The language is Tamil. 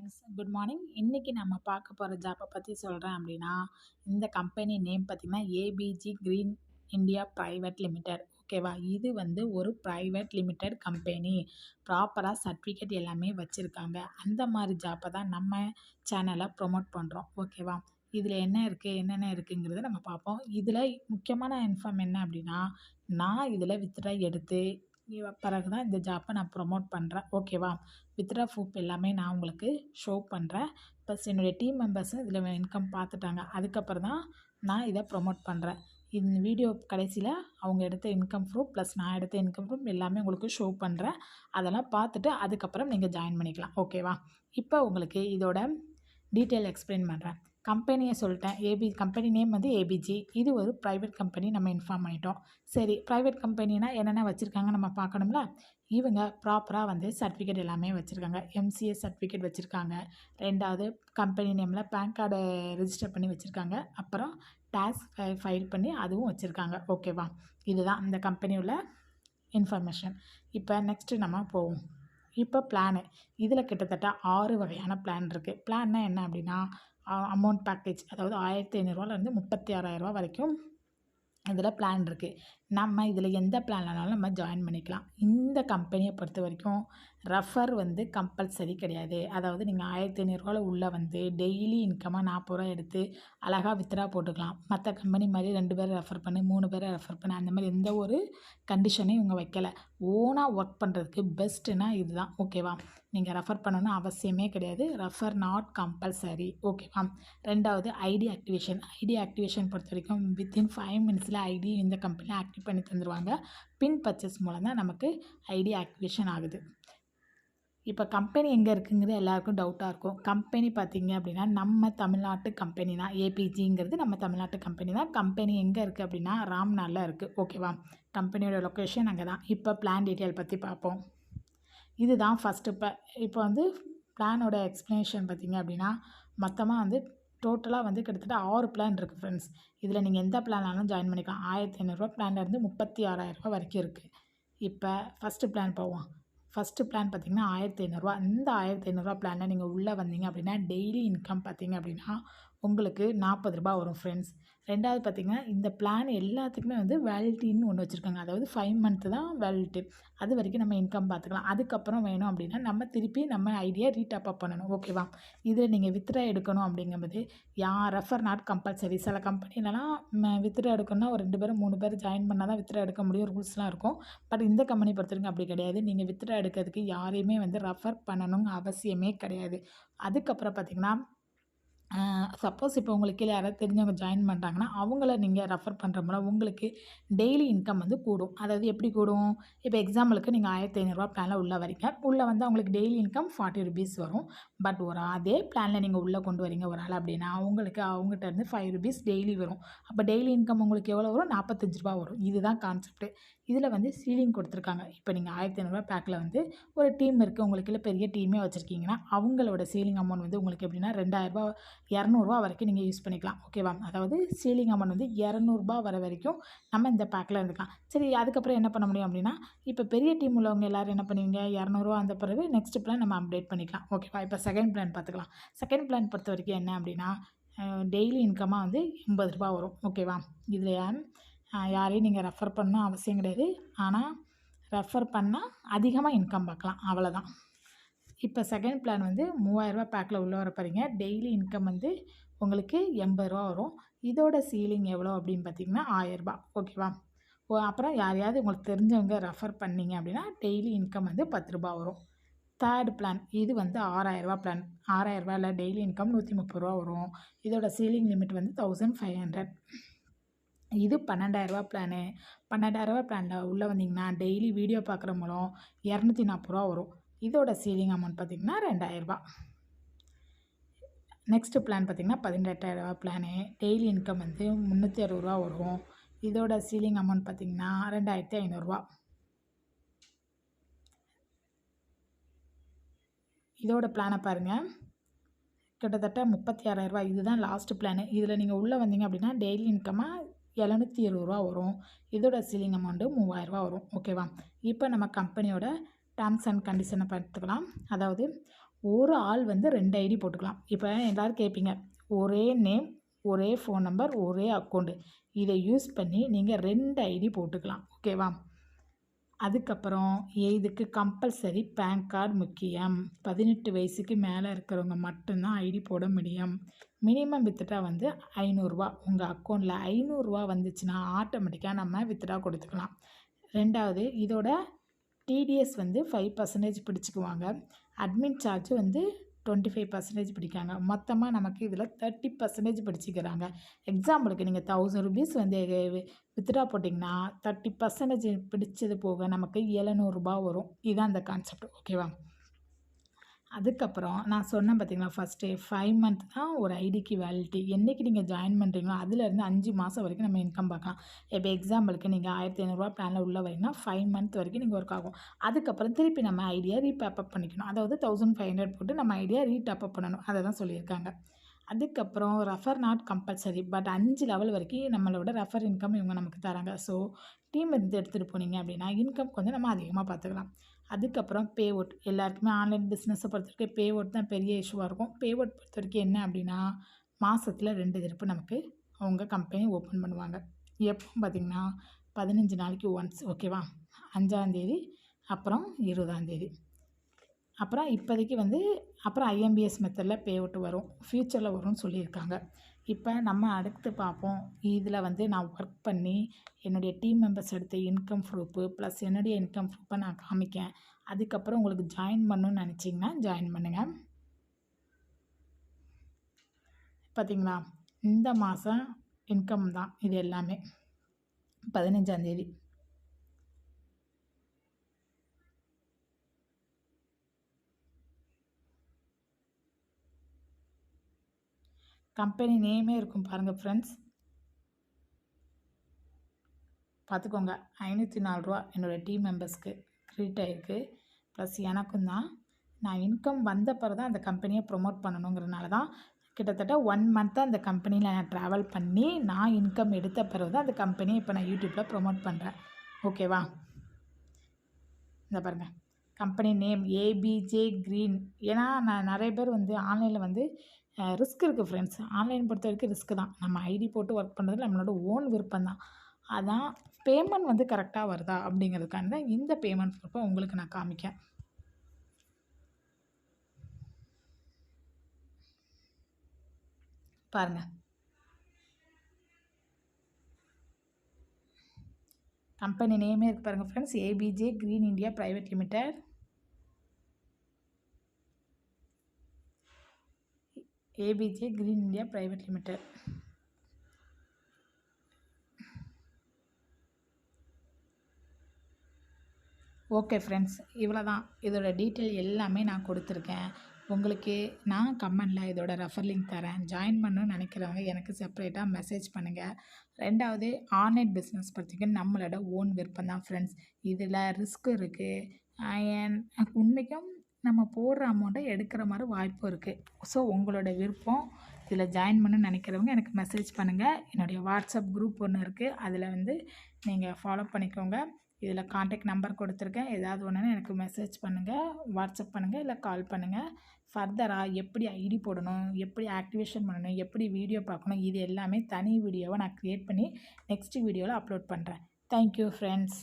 ஃப்ரெண்ட்ஸ் குட் மார்னிங் இன்றைக்கி நம்ம பார்க்க போகிற ஜாப்பை பற்றி சொல்கிறேன் அப்படின்னா இந்த கம்பெனி நேம் பார்த்திங்கன்னா ABG green India private limited ஓகேவா இது வந்து ஒரு ப்ரைவேட் லிமிடெட் கம்பெனி ப்ராப்பராக சர்டிஃபிகேட் எல்லாமே வச்சுருக்காங்க. அந்த மாதிரி ஜாப்பை தான் நம்ம சேனலை ப்ரொமோட் பண்ணுறோம் ஓகேவா இதில் என்ன இருக்குது என்னென்ன இருக்குங்கிறத நம்ம பார்ப்போம். இதில் முக்கியமான இன்ஃபார்ம் என்ன அப்படின்னா நான் இதில் வித்ட்ரா எடுத்து பிறகு தான் இந்த ஜாப்பை நான் ப்ரொமோட் பண்ணுறேன் ஓகேவா வித்ட்ரா ப்ரூஃப் எல்லாமே நான் உங்களுக்கு ஷோ பண்ணுறேன் ப்ளஸ் என்னுடைய டீம் மெம்பர்ஸும் இதில் இன்கம் பார்த்துட்டாங்க. அதுக்கப்புறம் தான் நான் இதை ப்ரொமோட் பண்ணுறேன் இந்த வீடியோ கடைசியில் அவங்க எடுத்த இன்கம் ப்ரூஃப் ப்ளஸ் நான் எடுத்த இன்கம் ப்ரூஃப் எல்லாமே உங்களுக்கு ஷோ பண்ணுறேன் அதெல்லாம் பார்த்துட்டு அதுக்கப்புறம் நீங்கள் ஜாயின் பண்ணிக்கலாம். ஓகேவா இப்போ உங்களுக்கு இதோட டீட்டெயில் எக்ஸ்பிளைன் பண்ணுறேன் கம்பெனியை சொல்லிட்டேன். ஏபி கம்பெனி நேம் வந்து ஏபிஜி இது ஒரு ப்ரைவேட் கம்பெனி நம்ம இன்ஃபார்ம் பண்ணிட்டோம். சரி ப்ரைவேட் கம்பெனினா என்னென்ன வச்சுருக்காங்க நம்ம பார்க்கணும்ல? இவங்க ப்ராப்பராக வந்து சர்டிஃபிகேட் எல்லாமே வச்சுருக்காங்க. எம்சிஏ சர்டிஃபிகேட் வச்சுருக்காங்க. ரெண்டாவது கம்பெனி நேமில் பேன் கார்டை ரிஜிஸ்டர் பண்ணி வச்சுருக்காங்க. அப்புறம் டேக்ஸ் ஃபைல் பண்ணி அதுவும் வச்சுருக்காங்க. ஓகேவா இதுதான் இந்த கம்பெனியோட இன்ஃபர்மேஷன் இப்போ நெக்ஸ்ட்டு நம்ம போவோம். இப்போ பிளானு இதில் கிட்டத்தட்ட ஆறு வகையான பிளான் இருக்குது பிளான்னா என்ன அப்படின்னா அமௌண்ட் பேக்கேஜ் அதாவது ஆயிரத்தி ஐநூறுரூவாலேருந்து முப்பத்தி ஆறாயிரரூவா வரைக்கும் இதில் பிளான் இருக்குது நம்ம இதில் எந்த பிளான்லனாலும் நம்ம ஜாயின் பண்ணிக்கலாம். இந்த கம்பெனியை பொறுத்த வரைக்கும் ரெஃபர் வந்து கம்பல்சரி கிடையாது. அதாவது நீங்கள் ஆயிரத்தி ஐநூறுரூவாவில் உள்ளே வந்து டெய்லி இன்கமாக நாற்பது ரூபா எடுத்து அழகாக வித்ரா போட்டுக்கலாம். மற்ற கம்பெனி மாதிரி ரெண்டு பேரை ரெஃபர் பண்ணி மூணு பேரை ரெஃபர் பண்ணி அந்த மாதிரி எந்த ஒரு கண்டிஷனையும் இவங்க வைக்கலை. ஓனாக ஒர்க் பண்ணுறதுக்கு பெஸ்ட்டுனா இதுதான். ஓகேவா நீங்கள் ரெஃபர் பண்ணணும்னு அவசியமே கிடையாது. ரெஃபர் நாட் கம்பல்சரி ஓகேவா ரெண்டாவது ஐடி ஆக்டிவேஷன் ஐடி ஆக்டிவேஷன் பொறுத்த வரைக்கும் வித்தின் ஃபைவ் மினிட்ஸில் ஐடி இந்த கம்பெனியில் ஆக்டிவ் பண்ணி தந்துடுவாங்க பின் பர்ச்சேஸ் மூலம் தான் நமக்கு ஐடி ஆக்டிவேஷன் ஆகுது. இப்போ கம்பெனி எங்கே இருக்குங்கிறது எல்லாருக்கும் டவுட்டாக இருக்கும். கம்பெனி பார்த்திங்க அப்படின்னா நம்ம தமிழ்நாட்டு கம்பெனி தான். ஏபிஜிங்கிறது நம்ம தமிழ்நாட்டு கம்பெனி தான். கம்பெனி எங்கே இருக்குது அப்படின்னா ராம்நாளில் இருக்குது ஓகேவா கம்பெனியோட லொக்கேஷன் அங்கே தான் இப்போ பிளான் டீட்டெயில் பற்றி பார்ப்போம் இதுதான் ஃபஸ்ட்டு இப்போ இப்போ வந்து பிளானோட எக்ஸ்ப்ளனேஷன் பார்த்திங்க அப்படின்னா மொத்தமாக வந்து டோட்டலாக வந்து கிட்டத்தட்ட ஆறு பிளான் இருக்குது ஃப்ரெண்ட்ஸ் இதில் நீங்கள் எந்த பிளானாலும் ஜாயின் பண்ணிக்கலாம். ஆயிரத்தி ஐநூறுரூவா பிளான்லேருந்து முப்பத்தி ஆறாயிரரூபா வரைக்கும் இருக்குது இப்போ ஃபஸ்ட்டு பிளான் போவோம். ஃபஸ்ட்டு பிளான் பார்த்திங்கன்னா ஆயிரத்தி ஐநூறுரூவா இந்த ஆயிரத்தி ஐநூறுரூவா பிளானில் நீங்கள் உள்ளே வந்தீங்க அப்படின்னா டெய்லி இன்கம் பார்த்திங்க அப்படின்னா உங்களுக்கு நாற்பது ரூபா வரும் ஃப்ரெண்ட்ஸ் ரெண்டாவது பார்த்திங்கன்னா இந்த பிளான் எல்லாத்துக்குமே வந்து வேலிட்டின்னு ஒன்று வச்சுருக்காங்க. அதாவது ஃபைவ் மந்த்து தான் வேலிட்டி அது வரைக்கும் நம்ம இன்கம் பார்த்துக்கலாம் அதுக்கப்புறம் வேணும் அப்படின்னா நம்ம திருப்பி நம்ம ஐடியா ரீடாப் அப் பண்ணணும். ஓகேவா இதில் நீங்கள் வித்ரா எடுக்கணும் அப்படிங்கும்போது யார் ரெஃபர் நாட் கம்பல்சரி சில கம்பெனிலலாம் வித்ரா எடுக்கணும்னா ஒரு ரெண்டு பேரும் மூணு பேர் ஜாயின் பண்ணால் தான் வித்ரா எடுக்க முடியும். ரூல்ஸ்லாம் இருக்கும். பட் இந்த கம்பெனி பொறுத்தவரைக்கும் அப்படி கிடையாது. நீங்கள் வித்ரா எடுக்கிறதுக்கு யாரையுமே வந்து ரெஃபர் பண்ணணுங்க அவசியமே கிடையாது. அதுக்கப்புறம் பார்த்திங்கன்னா சப்போஸ் இப்போ உங்களுக்கு கீழே யாராவது தெரிஞ்சவங்க ஜாயின் பண்ணுறாங்கன்னா அவங்கள நீங்கள் ரெஃபர் பண்ணுற மூலம் உங்களுக்கு டெய்லி இன்கம் வந்து கூடும். அதாவது எப்படி கூடும்? இப்போ எக்ஸாம்பிளுக்கு நீங்கள் ஆயிரத்தி ஐநூறுரூவா பிளானில் உள்ளே வரீங்க உள்ளே வந்து அவங்களுக்கு டெய்லி இன்கம் ஃபார்ட்டி ருபீஸ் வரும். பட் ஒரு அதே பிளானில் நீங்கள் உள்ளே கொண்டு வரீங்க ஒரு ஆள் அப்படின்னா அவங்களுக்கு அவங்ககிட்ட இருந்து ஃபைவ் ருபீஸ் டெய்லி வரும். அப்போ டெய்லி இன்கம் உங்களுக்கு எவ்வளோ வரும்? நாற்பத்தஞ்சு ரூபா வரும். இதுதான் கான்செப்ட்டு இதில் வந்து சீலிங் கொடுத்துருக்காங்க. இப்போ நீங்கள் ஆயிரத்தி ஐநூறுரூவா பேக்கில் வந்து ஒரு டீம் இருக்குது. உங்களுக்கு இல்லை பெரிய டீமே வச்சுருக்கீங்கன்னா அவங்களோட சீலிங் அமௌண்ட் வந்து உங்களுக்கு எப்படின்னா ரெண்டாயிரரூபா இரநூறுவா வரைக்கும் நீங்கள் யூஸ் பண்ணிக்கலாம். ஓகேவா? அதாவது சீலிங் அமௌண்ட் வந்து இரநூறுபா வர வரைக்கும் நம்ம இந்த பேக்கில் இருந்துக்கலாம். சரி அதுக்கப்புறம் என்ன பண்ண முடியும் அப்படின்னா இப்போ பெரிய டீம் உள்ளவங்க எல்லோரும் என்ன பண்ணுவீங்க? இரநூறுவா அந்த பிறகு நெக்ஸ்ட் பிளான் நம்ம அப்டேட் பண்ணிக்கலாம். ஓகேவா? இப்போ செகண்ட் பிளான் பார்த்துக்கலாம். செகண்ட் பிளான் பொறுத்த வரைக்கும் என்ன அப்படின்னா டெய்லி இன்கமாக வந்து எண்பது ரூபா வரும். ஓகேவா? இதில் யாரையும் நீங்கள் ரெஃபர் பண்ணணும் அவசியம் கிடையாது. ஆனால் ரெஃபர் பண்ணால் அதிகமாக இன்கம் பார்க்கலாம். அவ்வளோதான் இப்போ செகண்ட் பிளான் வந்து மூவாயிரரூபா பேக்கில் உள்ளே வர போகிறீங்க டெய்லி இன்கம் வந்து உங்களுக்கு எண்பது ரூபா வரும். இதோட சீலிங் எவ்வளோ அப்படின்னு பார்த்தீங்கன்னா ஆயிரரூபா ஓகேவா ஓ அப்புறம் யாரையாவது உங்களுக்கு தெரிஞ்சவங்க ரெஃபர் பண்ணிங்க அப்படின்னா டெய்லி இன்கம் வந்து பத்து ரூபா வரும். தேர்ட் பிளான் இது வந்து ஆறாயிரரூபா பிளான் ஆறாயிரரூபாயில் டெய்லி இன்கம் நூற்றி முப்பது ரூபா வரும். இதோட சீலிங் லிமிட் வந்து தௌசண்ட் ஃபைவ் ஹண்ட்ரட் இது பன்னெண்டாயிரரூபா பிளானு பன்னெண்டாயிரரூபா பிளானில் உள்ளே வந்தீங்கன்னா டெய்லி வீடியோ பார்க்குற மூலம் இரநூத்தி நாற்பது ரூபா வரும். இதோட சீலிங் அமௌண்ட் பார்த்திங்கன்னா ரெண்டாயிரரூபா நெக்ஸ்ட்டு பிளான் பார்த்திங்கன்னா பதினெட்டாயிரரூபா பிளானு டெய்லி இன்கம் வந்து முந்நூற்றி அறுபது ரூபா வரும். இதோட சீலிங் அமௌண்ட் பார்த்திங்கன்னா ரெண்டாயிரத்தி ஐநூறுரூவா. இதோட பிளானை பாருங்கள் கிட்டத்தட்ட முப்பத்தி ஆறாயிரரூபா இதுதான் லாஸ்ட்டு பிளானு இதில் நீங்கள் உள்ளே வந்தீங்க அப்படின்னா டெய்லி இன்கமாக எழுநூற்றி இருபது ரூபா வரும். இதோட சீலிங் அமௌண்ட்டு மூவாயிரரூவா வரும். ஓகேவா இப்போ நம்ம கம்பெனியோட டேர்ம்ஸ் அண்ட் கண்டிஷனை பார்த்துக்கலாம். அதாவது ஒரு ஆள் வந்து ரெண்டு ஐடி போட்டுக்கலாம். இப்போ எல்லோரும் கேட்பீங்க ஒரே நேம் ஒரே ஃபோன் நம்பர் ஒரே அக்கௌண்ட்டு இதை யூஸ் பண்ணி நீங்கள் ரெண்டு ஐடி போட்டுக்கலாம். ஓகேவா அதுக்கப்புறம் இதுக்கு கம்பல்சரி பேன் கார்டு முக்கியம். பதினெட்டு வயசுக்கு மேலே இருக்கிறவங்க மட்டும்தான் ஐடி போட முடியும். மினிமம் வித்ட்ரா வந்து ஐநூறுரூவா உங்கள் அக்கௌண்ட்டில் ஐநூறுரூவா வந்துச்சுன்னா ஆட்டோமேட்டிக்காக நம்ம வித்ட்ரா கொடுத்துக்கலாம். ரெண்டாவது இதோட டிடிஎஸ் வந்து ஃபைவ் பர்சன்டேஜ் பிடிச்சிக்குவாங்க. அட்மின் சார்ஜ் வந்து டுவெண்ட்டி ஃபைவ் பர்சன்டேஜ் பிடிக்காங்க மொத்தமாக நமக்கு இதில் தேர்ட்டி பர்சன்டேஜ் பிடிச்சிக்கிறாங்க. எக்ஸாம்பிளுக்கு நீங்கள் தௌசண்ட் ருபீஸ் வந்து வித்ட்ரா போட்டிங்கன்னா தேர்ட்டி பர்சன்டேஜ் பிடிச்சது போக நமக்கு எழுநூறுபா வரும். இதுதான் அந்த கான்செப்ட் ஓகேவா அதுக்கப்புறம் நான் சொன்னேன் பார்த்தீங்களா ஃபஸ்ட்டு ஃபைவ் மந்த் தான் ஒரு ஐடிக்கு வேலிட்டி என்றைக்கு நீங்கள் ஜாயின் பண்ணுறீங்களோ அதுலேருந்து அஞ்சு மாதம் வரைக்கும் நம்ம இன்கம் பார்க்கலாம். இப்போ எக்ஸாம்பிளுக்கு நீங்கள் ஆயிரத்தி ஐநூறுரூவா பிளானில் உள்ள வரீங்கன்னா ஃபைவ் மந்த் வரைக்கும் நீங்கள் ஒர்க் ஆகும். அதுக்கப்புறம் திருப்பி நம்ம ஐடியா ரீபேப்பப் பண்ணிக்கணும். அதாவது தௌசண்ட் ஃபைவ் ஹண்ட்ரட் போட்டு நம்ம ஐடியா ரீடப் பண்ணணும். அதை தான் சொல்லியிருக்காங்க. அதுக்கப்புறம் ரெஃபர் நாட் கம்பல்சரி பட் அஞ்சு லெவல் வரைக்கும் நம்மளோட ரெஃபர் இன்கம் இவங்க நமக்கு தராங்க. ஸோ டீம் இருந்து எடுத்துகிட்டு போனீங்க அப்படின்னா இன்கம் கொஞ்சம் நம்ம அதிகமாக பார்த்துக்கலாம். அதுக்கப்புறம் பே அவுட் எல்லாருக்குமே ஆன்லைன் பிஸ்னஸை பொறுத்த வரைக்கும் பே அவுட் தான் பெரிய இஷ்யூவாக இருக்கும். பே அவுட் பொறுத்த வரைக்கும் என்ன அப்படின்னா மாதத்தில் ரெண்டு திருப்பு நமக்கு அவங்க கம்பெனி ஓப்பன் பண்ணுவாங்க. எப்போ பார்த்திங்கன்னா பதினஞ்சு நாளைக்கு ஒன்ஸ் ஓகேவா அஞ்சாந்தேதி அப்புறம் இருபதாந்தேதி அப்புறம் இப்போதைக்கு வந்து அப்புறம் ஐஎம்பிஎஸ் மெத்தடில் பே அவுட் வரும். ஃப்யூச்சரில் வரும்னு சொல்லியிருக்காங்க. இப்போ நம்ம அடுத்து பார்ப்போம் இதில் வந்து நான் ஒர்க் பண்ணி என்னுடைய டீம் மெம்பர்ஸ் எடுத்த இன்கம் ப்ரூஃபு ப்ளஸ் என்னுடைய இன்கம் ப்ரூஃபை நான் காமிக்கேன். அதுக்கப்புறம் உங்களுக்கு ஜாயின் பண்ணணும்னு நினச்சிங்கன்னா ஜாயின் பண்ணுங்கள் பார்த்திங்களா இந்த மாதம் இன்கம் தான் இது எல்லாமே. பதினஞ்சாந்தேதி கம்பெனி நேமே இருக்கும் பாருங்கள் ஃப்ரெண்ட்ஸ் பார்த்துக்கோங்க ஐநூற்றி நாலு ரூபா என்னோடய டீம் மெம்பர்ஸ்க்கு க்ரெடிட் ஆகிருக்கு ப்ளஸ் எனக்கும் தான். நான் இன்கம் வந்த பிறகு தான் அந்த கம்பெனியை ப்ரொமோட் பண்ணணுங்கிறனால தான் கிட்டத்தட்ட ஒன் மந்த்தாக அந்த கம்பெனியில் நான் ட்ராவல் பண்ணி நான் இன்கம் எடுத்த பிறகு தான் அந்த கம்பெனியை இப்போ நான் யூடியூப்பில் ப்ரொமோட் பண்ணுறேன் ஓகேவா இந்த பாருங்கள் கம்பெனி நேம் ஏபிஜே க்ரீன் ஏன்னா நான் நிறைய பேர் வந்து ஆன்லைனில் வந்து ரிஸ்க் இருக்குது ஃப்ரெண்ட்ஸ் ஆன்லைன் பொறுத்த வரைக்கும் ரிஸ்க்கு தான். நம்ம ஐடி போட்டு ஒர்க் பண்ணுறது நம்மளோட ஓன் விருப்பம் தான். அதான் பேமெண்ட் வந்து கரெக்டாக வருதா அப்படிங்கிறதுக்கான தான் இந்த பேமெண்ட் ப்ரூஃபை உங்களுக்கு நான் காமிக்கேன். பாருங்கள் கம்பெனி நேமே இருக்குது பாருங்கள் friends ABJ green India private limited ABJ green India private limited okay friends இவ்வளோ தான் இதோட டீட்டெயில் எல்லாமே நான் கொடுத்துருக்கேன். உங்களுக்கு நான் கமெண்டில் இதோட ரெஃபர் லிங்க் தரேன். ஜாயின் பண்ணணும்னு நினைக்கிறவங்க எனக்கு செப்பரேட்டாக மெசேஜ் பண்ணுங்கள் ரெண்டாவது ஆன்லைன் பிஸ்னஸ் பற்றிக்கும் நம்மளோட ஓன் விருப்பம் தான் ஃப்ரெண்ட்ஸ் இதில் ரிஸ்க் இருக்குது உண்மைக்கும் நம்ம போடுற அமௌண்ட்டை எடுக்கிற மாதிரி வாய்ப்பு இருக்குது ஸோ உங்களோட விருப்பம் இதில் ஜாயின் பண்ண நினைக்கிறவங்க எனக்கு மெசேஜ் பண்ணுங்கள் என்னுடைய வாட்ஸ்அப் குரூப் ஒன்று இருக்குது அதில் வந்து நீங்கள் ஃபாலோ பண்ணிக்கோங்க. இதில் காண்டாக்ட் நம்பர் கொடுத்துருக்கேன். ஏதாவது ஒன்றுனா எனக்கு மெசேஜ் பண்ணுங்கள் வாட்ஸ்அப் பண்ணுங்கள் இல்லை கால் பண்ணுங்கள் ஃபர்தராக எப்படி ஐடி போடணும்? எப்படி ஆக்டிவேஷன் பண்ணணும்? எப்படி வீடியோ பார்க்கணும்? இது எல்லாமே தனி வீடியோவை நான் க்ரியேட் பண்ணி நெக்ஸ்ட் வீடியோவில் அப்லோட் பண்ணுறேன் தேங்க்யூ ஃப்ரெண்ட்ஸ்